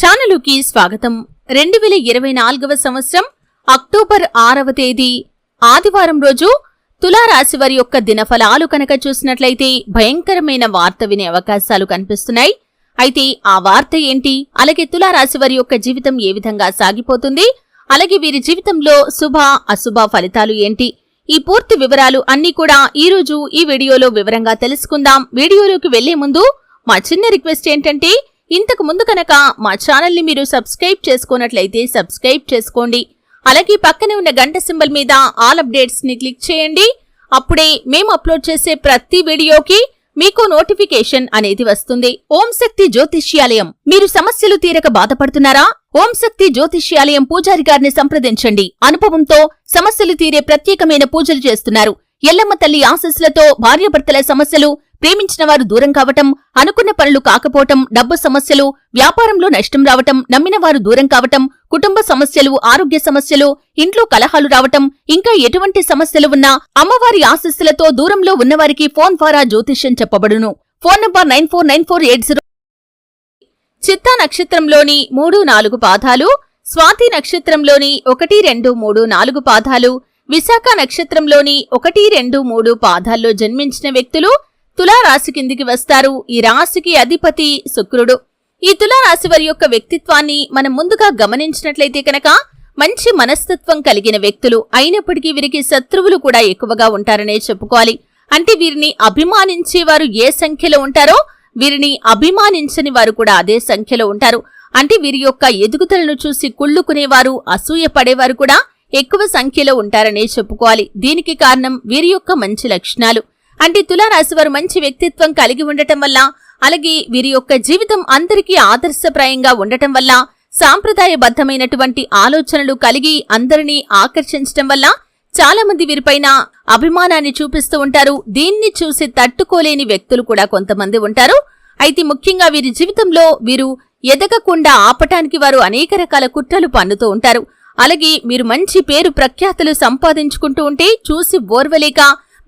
ఛానలుకి స్వాగతం. రెండు వేల ఇరవై నాలుగవ సంవత్సరం అక్టోబర్ ఆరవ తేదీ ఆదివారం రోజు తులారాశి వారి యొక్క దినఫలాలు కనుక చూసినట్లయితే భయంకరమైన వార్త వినే అవకాశాలు కనిపిస్తున్నాయి. అయితే ఆ వార్త ఏంటి? అలాగే తులారాశి వారి యొక్క జీవితం ఏ విధంగా సాగిపోతుంది? అలాగే వీరి జీవితంలో శుభ అశుభ ఫలితాలు ఏంటి? ఈ పూర్తి వివరాలు అన్ని కూడా ఈ రోజు ఈ వీడియోలో వివరంగా తెలుసుకుందాం. వీడియోలోకి వెళ్ళే ముందు మా చిన్న రిక్వెస్ట్ ఏంటంటే ఇంతకు ముందు కనుక మా ఛానల్ని మీరు సబ్స్క్రైబ్ చేసుకున్నట్లయితే సబ్స్క్రైబ్ చేసుకోండి. అలాగే పక్కనే ఉన్న గంట సింబల్ మీద ఆల్ అప్డేట్స్ని క్లిక్ చేయండి. అప్పుడే మేము అప్లోడ్ చేసే ప్రతి వీడియోకి మీకు నోటిఫికేషన్ అనేది వస్తుంది. ఓం శక్తి జ్యోతిష్యాలయం. మీరు సమస్యలు తీరక బాధపడుతున్నారా? ఓం శక్తి జ్యోతిష్యాలయం పూజారి గారిని సంప్రదించండి. అనుభవంతో సమస్యలు తీరే ప్రత్యేకమైన పూజలు చేస్తున్నారు. ఎల్లమ్మ తల్లి ఆశస్సులతో భార్యాభర్తల సమస్యలు ప్రేమించిన వారు దూరం కావటం అనుకున్న పనులు కాకపోవటం డబ్బు సమస్యలు వ్యాపారంలో నష్టం రావటం నమ్మిన వారు దూరం కావటం కుటుంబ సమస్యలు ఆరోగ్య సమస్యలు ఇంట్లో కలహాలు రావటం ఇంకా ఎటువంటి సమస్యలు ఉన్నా అమ్మవారి ఆశస్సులతో దూరంలో ఉన్నవారికి ఫోన్ ద్వారా జ్యోతిష్యం చెప్పబడును. Phone number nine four nine four eight zero Chitta నక్షత్రంలోని మూడు నాలుగు పాదాలు స్వాతి నక్షత్రంలోని ఒకటి రెండు మూడు నాలుగు పాదాలు విశాఖ నక్షత్రంలోని ఒకటి రెండు మూడు పాదాల్లో జన్మించిన వ్యక్తులు తులారాశి కిందికి వస్తారు. ఈ రాశికి అధిపతి శుక్రుడు. ఈ తులారాశి వారి యొక్క వ్యక్తిత్వాన్ని మనం ముందుగా గమనించినట్లయితే కనుక మంచి మనస్తత్వం కలిగిన వ్యక్తులు అయినప్పటికీ వీరికి శత్రువులు కూడా ఎక్కువగా ఉంటారనే చెప్పుకోవాలి. అంటే వీరిని అభిమానించేవారు ఏ సంఖ్యలో ఉంటారో వీరిని అభిమానించని వారు కూడా అదే సంఖ్యలో ఉంటారు. అంటే వీరి యొక్క ఎదుగుదలను చూసి కుళ్ళుకునేవారు అసూయ పడేవారు కూడా ఎక్కువ సంఖ్యలో ఉంటారనే చెప్పుకోవాలి. దీనికి కారణం వీరి యొక్క మంచి లక్షణాలు. అంటే తులారాశి వారు మంచి వ్యక్తిత్వం కలిగి ఉండటం వల్ల అలాగే వీరి యొక్క జీవితం అందరికీ ఆదర్శప్రాయంగా ఉండటం వల్ల సాంప్రదాయబద్ధమైనటువంటి ఆలోచనలు కలిగి అందరినీ ఆకర్షించటం వల్ల చాలా మంది వీరిపైన అభిమానాన్ని చూపిస్తూ ఉంటారు. దీన్ని చూసి తట్టుకోలేని వ్యక్తులు కూడా కొంతమంది ఉంటారు. అయితే ముఖ్యంగా వీరి జీవితంలో వీరు ఎదగకుండా ఆపటానికి వారు అనేక రకాల కుట్రలు పన్నుతూ ఉంటారు. అలాగే మీరు మంచి పేరు ప్రఖ్యాతులు సంపాదించుకుంటూ ఉంటే చూసి ఓర్వలేక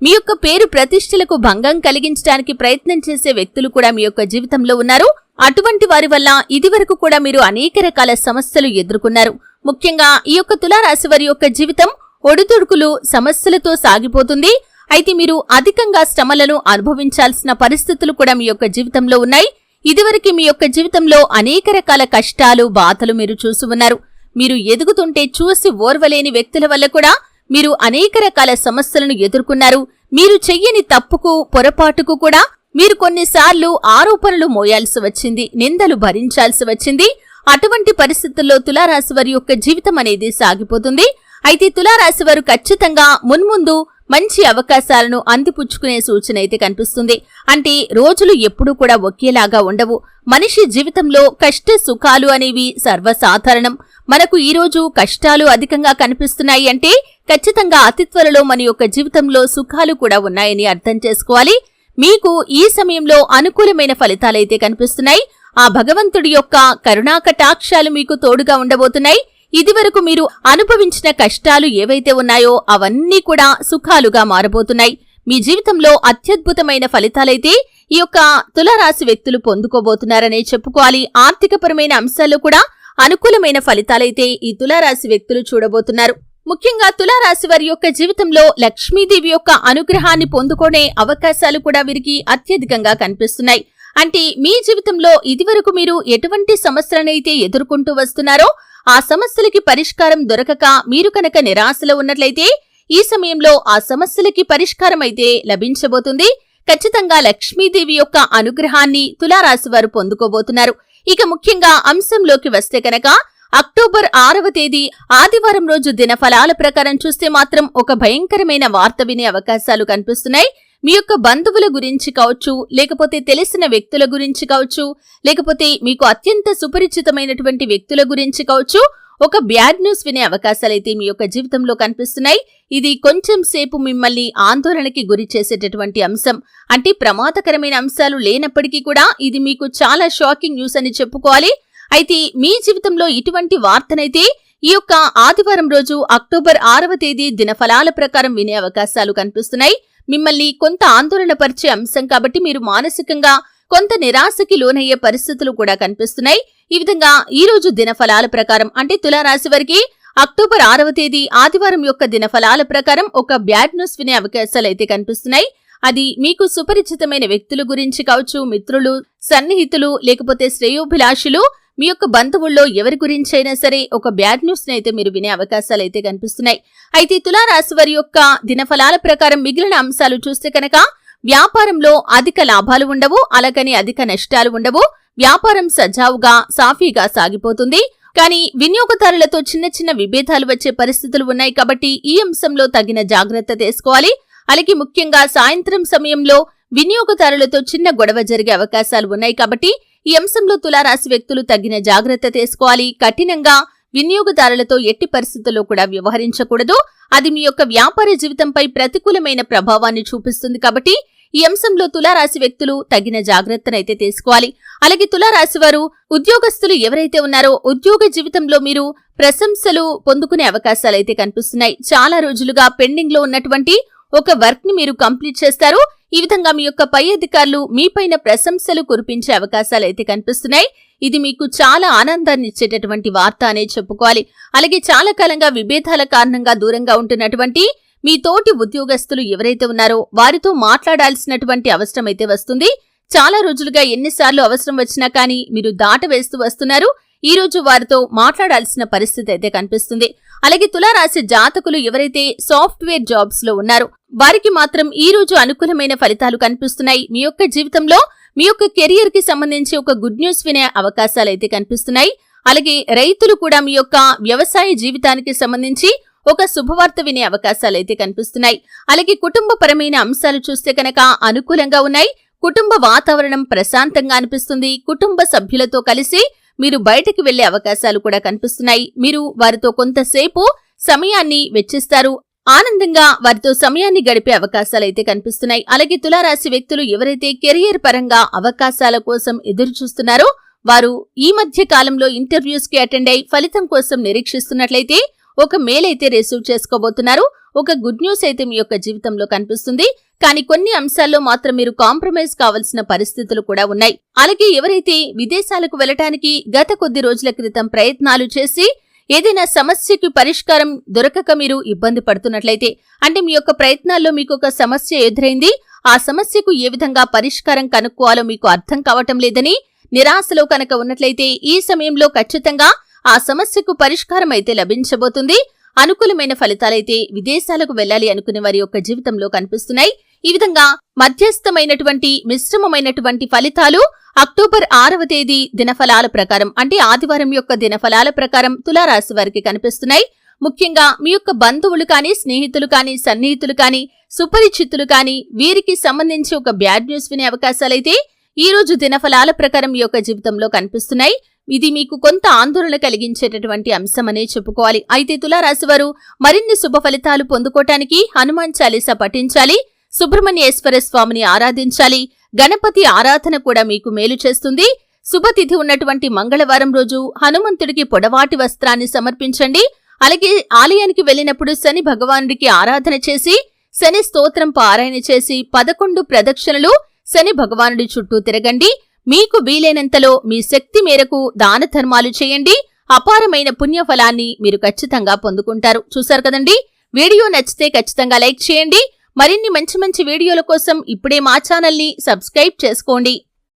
మీ యొక్క పేరు ప్రతిష్టలకు భంగం కలిగించడానికి ప్రయత్నం చేసే వ్యక్తులు కూడా మీ యొక్క జీవితంలో ఉన్నారు. అటువంటి వారి వల్ల ఇదివరకు కూడా మీరు అనేక రకాల సమస్యలు ఎదుర్కొన్నారు. ముఖ్యంగా ఈ యొక్క తులారాశి వారి యొక్క జీవితం ఒడిదుడుకులు సమస్యలతో సాగిపోతుంది. అయితే మీరు అధికంగా శ్రమలను అనుభవించాల్సిన పరిస్థితులు కూడా మీ యొక్క జీవితంలో ఉన్నాయి. ఇదివరకు మీ యొక్క జీవితంలో అనేక రకాల కష్టాలు బాధలు మీరు చూసి ఉన్నారు. మీరు ఎదుగుతుంటే చూసి ఓర్వలేని వ్యక్తుల వల్ల కూడా మీరు అనేక రకాల సమస్యలను ఎదుర్కొన్నారు. మీరు చెయ్యని తప్పుకు పొరపాటుకు కూడా మీరు కొన్నిసార్లు ఆరోపణలు మోయాల్సి వచ్చింది నిందలు భరించాల్సి వచ్చింది. అటువంటి పరిస్థితుల్లో తులారాశి వారి యొక్క జీవితం అనేది సాగిపోతుంది. అయితే తులారాశి వారు ఖచ్చితంగా మున్ముందు మంచి అవకాశాలను అందిపుచ్చుకునే సూచన అయితే కనిపిస్తుంది. అంటే రోజులు ఎప్పుడూ కూడా ఒకేలాగా ఉండవు. మనిషి జీవితంలో కష్ట సుఖాలు అనేవి సర్వసాధారణం. మనకు ఈ రోజు కష్టాలు అధికంగా కనిపిస్తున్నాయి అంటే ఖచ్చితంగా అతి త్వరలో మన యొక్క జీవితంలో సుఖాలు కూడా ఉన్నాయని అర్థం చేసుకోవాలి. మీకు ఈ సమయంలో అనుకూలమైన ఫలితాలైతే కనిపిస్తున్నాయి. ఆ భగవంతుడి యొక్క కరుణాకటాక్షాలు మీకు తోడుగా ఉండబోతున్నాయి. ఇదివరకు మీరు అనుభవించిన కష్టాలు ఏవైతే ఉన్నాయో అవన్నీ కూడా సుఖాలుగా మారబోతున్నాయి. మీ జీవితంలో అత్యద్భుతమైన ఫలితాలైతే ఈ యొక్క తులారాశి వ్యక్తులు పొందుకోబోతున్నారనే చెప్పుకోవాలి. ఆర్థికపరమైన అంశాల్లో కూడా అనుకూలమైన ఫలితాలైతే ఈ తులారాశి వ్యక్తులు చూడబోతున్నారు. ముఖ్యంగా తులారాశి వారి యొక్క జీవితంలో లక్ష్మీదేవి యొక్క అనుగ్రహాన్ని పొందుకునే అవకాశాలు కూడా వీరికి అత్యధికంగా కనిపిస్తున్నాయి. అంటే మీ జీవితంలో ఇదివరకు మీరు ఎటువంటి సమస్యలనైతే ఎదుర్కొంటూ వస్తున్నారో ఆ సమస్యలకి పరిష్కారం దొరకక మీరు కనుక నిరాశలో ఉన్నట్లయితే ఈ సమయంలో ఆ సమస్యలకి పరిష్కారం అయితే లభించబోతుంది. ఖచ్చితంగా లక్ష్మీదేవి యొక్క అనుగ్రహాన్ని తులారాశి వారు పొందుకోబోతున్నారు. ఇక ముఖ్యంగా అంశంలోకి వస్తే కనుక అక్టోబర్ ఆరవ తేదీ ఆదివారం రోజు దినఫలాల ప్రకారం చూస్తే మాత్రం ఒక భయంకరమైన వార్త వినే అవకాశాలు కనిపిస్తున్నాయి. మీ యొక్క బంధువుల గురించి కావచ్చు లేకపోతే తెలిసిన వ్యక్తుల గురించి కావచ్చు లేకపోతే మీకు అత్యంత సుపరిచితమైనటువంటి వ్యక్తుల గురించి కావచ్చు ఒక బ్యాడ్ న్యూస్ వినే అవకాశాలైతే మీ యొక్క జీవితంలో కనిపిస్తున్నాయి. ఇది కొంచెం సేపు మిమ్మల్ని ఆందోళనకి గురి చేసేటటువంటి అంశం. అంటే ప్రమాదకరమైన అంశాలు లేనప్పటికీ కూడా ఇది మీకు చాలా షాకింగ్ న్యూస్ అని చెప్పుకోవాలి. అయితే మీ జీవితంలో ఇటువంటి వార్తనైతే ఈ యొక్క ఆదివారం రోజు అక్టోబర్ ఆరవ తేదీ దినఫలాల ప్రకారం వినే అవకాశాలు కనిపిస్తున్నాయి. మిమ్మల్ని కొంత ఆందోళన పరిచే అంశం కాబట్టి మీరు మానసికంగా కొంత నిరాశకి లోనయ్యే పరిస్థితులు కూడా కనిపిస్తున్నాయి. ఈ విధంగా ఈ రోజు దినఫలాల ప్రకారం అంటే తులారాశి వారికి అక్టోబర్ ఆరవ తేదీ ఆదివారం యొక్క దినఫలాల ప్రకారం ఒక బ్యాడ్ న్యూస్ వినే అవకాశాలు అయితే కనిపిస్తున్నాయి. అది మీకు సుపరిచితమైన వ్యక్తుల గురించి కావచ్చు మిత్రులు సన్నిహితులు లేకపోతే శ్రేయోభిలాషులు మీ యొక్క బంధువుల్లో ఎవరి గురించైనా సరే ఒక బ్యాడ్ న్యూస్ అయితే మీరు వినే అవకాశాలు అయితే కనిపిస్తున్నాయి. అయితే తులారాశి వారి యొక్క దినఫలాల ప్రకారం మిగిలిన అంశాలు చూస్తే కనుక వ్యాపారంలో అధిక లాభాలు ఉండవు అలాగని అధిక నష్టాలు ఉండవు. వ్యాపారం సజావుగా సాఫీగా సాగిపోతుంది. కానీ వినియోగదారులతో చిన్న చిన్న విభేదాలు వచ్చే పరిస్థితులు ఉన్నాయి కాబట్టి ఈ అంశంలో తగిన జాగ్రత్త తీసుకోవాలి. అలాగే ముఖ్యంగా సాయంత్రం సమయంలో వినియోగదారులతో చిన్న గొడవ జరిగే అవకాశాలు ఉన్నాయి కాబట్టి ఈ అంశంలో తులారాశి వ్యక్తులు తగిన జాగ్రత్త తీసుకోవాలి. కఠినంగా వినియోగదారులతో ఎట్టి పరిస్థితుల్లో కూడా వ్యవహరించకూడదు. అది మీ యొక్క వ్యాపార జీవితంపై ప్రతికూలమైన ప్రభావాన్ని చూపిస్తుంది కాబట్టి ఈ అంశంలో తులారాశి వ్యక్తులు తగిన జాగ్రత్తనైతే తీసుకోవాలి. అలాగే తులారాశి వారు ఉద్యోగస్తులు ఎవరైతే ఉన్నారో ఉద్యోగ జీవితంలో మీరు ప్రశంసలు పొందుకునే అవకాశాలు అయితే కనిపిస్తున్నాయి. చాలా రోజులుగా పెండింగ్లో ఉన్నటువంటి ఒక వర్క్ని మీరు కంప్లీట్ చేస్తారు. ఈ విధంగా మీ యొక్క పై అధికారులు మీపైన ప్రశంసలు కురిపించే అవకాశాలు అయితే కనిపిస్తున్నాయి. ఇది మీకు చాలా ఆనందాన్ని ఇచ్చేటటువంటి వార్త అనే చెప్పుకోవాలి. అలాగే చాలా కాలంగా విభేదాల కారణంగా దూరంగా ఉంటున్నటువంటి మీ తోటి ఉద్యోగస్తులు ఎవరైతే ఉన్నారో వారితో మాట్లాడాల్సినటువంటి అవసరం అయితే వస్తుంది. చాలా రోజులుగా ఎన్నిసార్లు అవసరం వచ్చినా కానీ మీరు దాట వేస్తూ వస్తున్నారు. ఈ రోజు వారితో మాట్లాడాల్సిన పరిస్థితి అయితే కనిపిస్తుంది. అలాగే తులారాశి జాతకులు ఎవరైతే సాఫ్ట్వేర్ జాబ్స్లో ఉన్నారో వారికి మాత్రం ఈ రోజు అనుకూలమైన ఫలితాలు కనిపిస్తున్నాయి. మీ యొక్క జీవితంలో మీ యొక్క కెరియర్కి సంబంధించి ఒక గుడ్ న్యూస్ వినే అవకాశాలు అయితే కనిపిస్తున్నాయి. అలాగే రైతులు కూడా మీ యొక్క వ్యవసాయ జీవితానికి సంబంధించి ఒక శుభవార్త వినే అవకాశాలు అయితే కనిపిస్తున్నాయి. అలాగే కుటుంబపరమైన అంశాలు చూస్తే కనుక అనుకూలంగా ఉన్నాయి. కుటుంబ వాతావరణం ప్రశాంతంగా అనిపిస్తుంది. కుటుంబ సభ్యులతో కలిసి మీరు బయటకు వెళ్ళే అవకాశాలు కూడా కనిపిస్తున్నాయి. మీరు వారితో కొంతసేపు సమయాన్ని వెచ్చిస్తారు. ఆనందంగా వారితో సమయాన్ని గడిపే అవకాశాలైతే కనిపిస్తున్నాయి. అలాగే తులారాశి వ్యక్తులు ఎవరైతే కెరియర్ పరంగా అవకాశాల కోసం ఎదురు చూస్తున్నారో వారు ఈ మధ్య కాలంలో ఇంటర్వ్యూస్కి అటెండ్ అయి ఫలితం కోసం నిరీక్షిస్తున్నట్లయితే ఒక మేలైతే అయితే రిసీవ్ చేసుకోబోతున్నారు. ఒక గుడ్ న్యూస్ అయితే మీ యొక్క జీవితంలో కనిపిస్తుంది. కానీ కొన్ని అంశాల్లో మాత్రం మీరు కాంప్రమైజ్ కావాల్సిన పరిస్థితులు కూడా ఉన్నాయి. అలాగే ఎవరైతే విదేశాలకు వెళ్ళటానికి గత కొద్ది రోజుల క్రితం ప్రయత్నాలు చేసి ఏదైనా సమస్యకి పరిష్కారం దొరకక మీరు ఇబ్బంది పడుతున్నట్లయితే అంటే మీ యొక్క ప్రయత్నాల్లో మీకు ఒక సమస్య ఎదురైంది ఆ సమస్యకు ఏ విధంగా పరిష్కారం కనుక్కోవాలో మీకు అర్థం కావటం లేదని నిరాశలో కనుక ఉన్నట్లయితే ఈ సమయంలో ఖచ్చితంగా ఆ సమస్యకు పరిష్కారం అయితే లభించబోతుంది. అనుకూలమైన ఫలితాలైతే విదేశాలకు వెళ్ళాలి అనుకునే వారి యొక్క జీవితంలో కనిపిస్తున్నాయి. ఈ విధంగా మధ్యస్థమైనటువంటి మిశ్రమమైనటువంటి ఫలితాలు అక్టోబర్ ఆరవ తేదీ దినఫలాల ప్రకారం అంటే ఆదివారం యొక్క దినఫలాల ప్రకారం తులారాశి వారికి కనిపిస్తున్నాయి. ముఖ్యంగా మీ యొక్క బంధువులు కానీ స్నేహితులు కానీ సన్నిహితులు కానీ సుపరిచితులు కానీ వీరికి సంబంధించి ఒక బ్యాడ్ న్యూస్ వినే అవకాశాలైతే ఈ రోజు దినఫలాల ప్రకారం యొక్క జీవితంలో కనిపిస్తున్నాయి. ఇది మీకు కొంత ఆందోళన కలిగించేటటువంటి అంశమనే చెప్పుకోవాలి. అయితే తులారాశివారు మరిన్ని శుభ ఫలితాలు పొందుకోవటానికి హనుమాన్ చాలీసా పఠించాలి. సుబ్రహ్మణ్యేశ్వర స్వామిని ఆరాధించాలి. గణపతి ఆరాధన కూడా మీకు మేలు చేస్తుంది. శుభతిథి ఉన్నటువంటి మంగళవారం రోజు హనుమంతుడికి పొడవాటి వస్త్రాన్ని సమర్పించండి. అలాగే ఆలయానికి వెళ్ళినప్పుడు శని భగవానుడికి ఆరాధన చేసి శని స్తోత్రం పారాయణ చేసి పదకొండు ప్రదక్షిణలు శని భగవానుడి చుట్టూ తిరగండి. మీకు వీలైనంతలో మీ శక్తి మేరకు దాన ధర్మాలు చేయండి. అపారమైన పుణ్యఫలాన్ని మీరు ఖచ్చితంగా పొందుకుంటారు. చూశారు కదండి? వీడియో నచ్చితే ఖచ్చితంగా లైక్ చేయండి. మరిన్ని మంచి మంచి వీడియోల కోసం ఇప్పుడే మా ఛానల్ని సబ్స్క్రైబ్ చేసుకోండి.